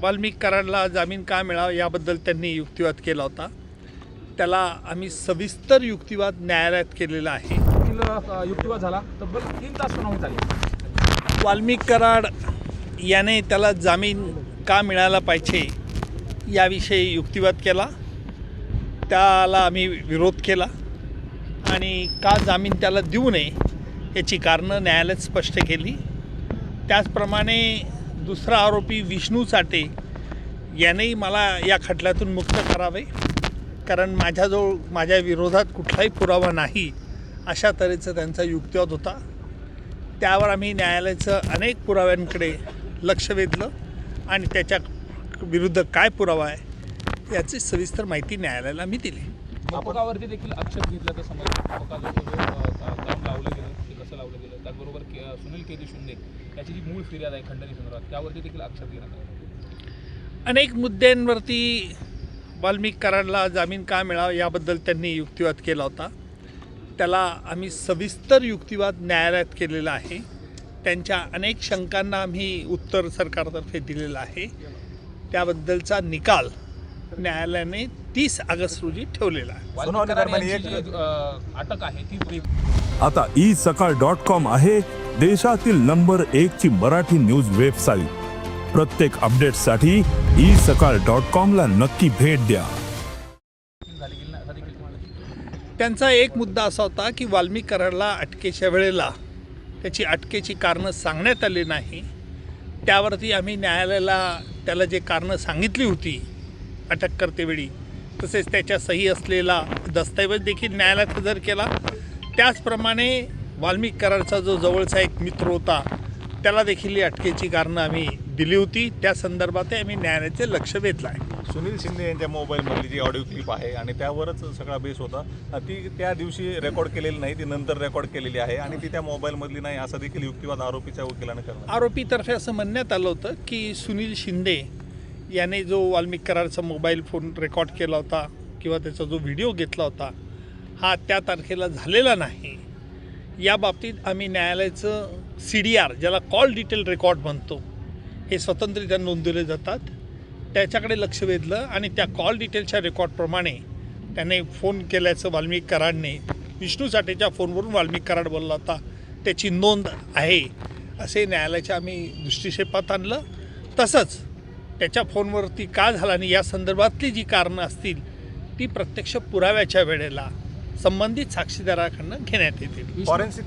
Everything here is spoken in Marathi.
वाल्मिक कराडला जामीन का मिळावा याबद्दल त्यांनी युक्तिवाद केला होता. त्याला आम्ही सविस्तर युक्तिवाद न्यायालयात केलेला आहे. युक्तिवाद झाला. तब्बल तीन तास सुनावणी झाली. वाल्मिक कराड याने त्याला जामीन का मिळाला पाहिजे याविषयी युक्तिवाद केला. त्याला आम्ही विरोध केला. आणि का जामीन त्याला देऊ नये याची कारणं न्यायालयात स्पष्ट केली. त्याचप्रमाणे दुसरा आरोपी विष्णू साठे यानेही मला या खटल्यातून मुक्त करावे. कारण माझ्याजवळ माझ्या विरोधात कुठलाही पुरावा नाही अशा तऱ्हेचा त्यांचा युक्तिवाद होता. त्यावर आम्ही न्यायालयाचं अनेक पुराव्यांकडे लक्ष वेधलं आणि त्याच्या विरुद्ध काय पुरावा आहे याची सविस्तर माहिती न्यायालयाला मी दिली. मकोकावरती देखील आक्षेप घेतला तर समज काम लावलं गेलं ते कसं लावलं गेलं? त्याचबरोबर के सुनील केदी शिंदे त्याची जी मूळ फिर्याद आहे खंडणी संदर्भात त्यावरती देखील आक्षेप घेण्यात आला. अनेक मुद्द्यांवरती वाल्मिक कराडला जामीन का मिळावा याबद्दल त्यांनी युक्तिवाद केला होता. त्याला आम्ही सविस्तर युक्तिवाद न्यायालयात केलेला आहे. त्यांच्या अनेक शंकांना आम्ही उत्तर सरकारतर्फे दिलेलं आहे. त्याबद्दलचा निकाल न्यायालयाने तीस ऑगस्ट रोजी ठेवलेला अटक आहे ती आता ई सकाळ डॉट कॉम आहे देशातील नंबर एक ची मराठी न्यूज वेबसाईट. प्रत्येक अपडेटसाठी ई सकाळ डॉट कॉम ला नक्की भेट द्या. त्यांचा एक मुद्दा असा होता की वाल्मिक कराडला अटकेच्या वेळेला त्याची अटकेची कारणं सांगण्यात आली नाही. त्यावरती आम्ही न्यायालयाला त्याला जे कारणं सांगितली होती अटक करतेवेळी तसेच त्याच्या सही असलेला दस्तऐवज देखील न्यायालयात हजर केला. त्याचप्रमाणे वाल्मिक कराडचा जो जवळचा एक मित्र होता त्याला देखील ही अटकेची कारणं आम्ही दिली होती. त्या संदर्भात आम्ही न्यायालयाचे लक्ष वेधलं आहे. सुनील शिंदे यांच्या मोबाईलमधली जी ऑडिओ क्लिप आहे आणि त्यावरच सगळा बेस होता ती त्या दिवशी रेकॉर्ड केलेली नाही ती नंतर रेकॉर्ड केलेली आहे आणि ती त्या मोबाईलमधली नाही असा देखील युक्तिवाद आरोपीच्या वकिलाने करणार आरोपीतर्फे असं म्हणण्यात आलं होतं की सुनील शिंदे याने जो वाल्मिक करारचा मोबाईल फोन रेकॉर्ड केला होता किंवा त्याचा जो व्हिडिओ घेतला होता हा त्या तारखेला झालेला नाही. या बाबतीत आम्ही न्यायालयाचं सी डी आर ज्याला कॉल डिटेल रेकॉर्ड म्हणतो हे स्वतंत्ररित्या नोंदवले जातात. त्याच्याकडे लक्ष वेधलं आणि त्या कॉल डिटेलच्या रेकॉर्डप्रमाणे त्याने फोन केल्याचं वाल्मिक कराडने विष्णू साठेच्या फोनवरून वाल्मिक कराड बोलला होता त्याची नोंद आहे असे न्यायालयाच्या आम्ही दृष्टिक्षेपात आणलं. तसंच त्याच्या फोनवरती का झाला आणि या संदर्भातली जी कारणं असतील ती प्रत्यक्ष पुराव्याच्या वेळेला संबंधित साक्षीदाराकडनं घेण्यात येतील. फॉरेन्सिक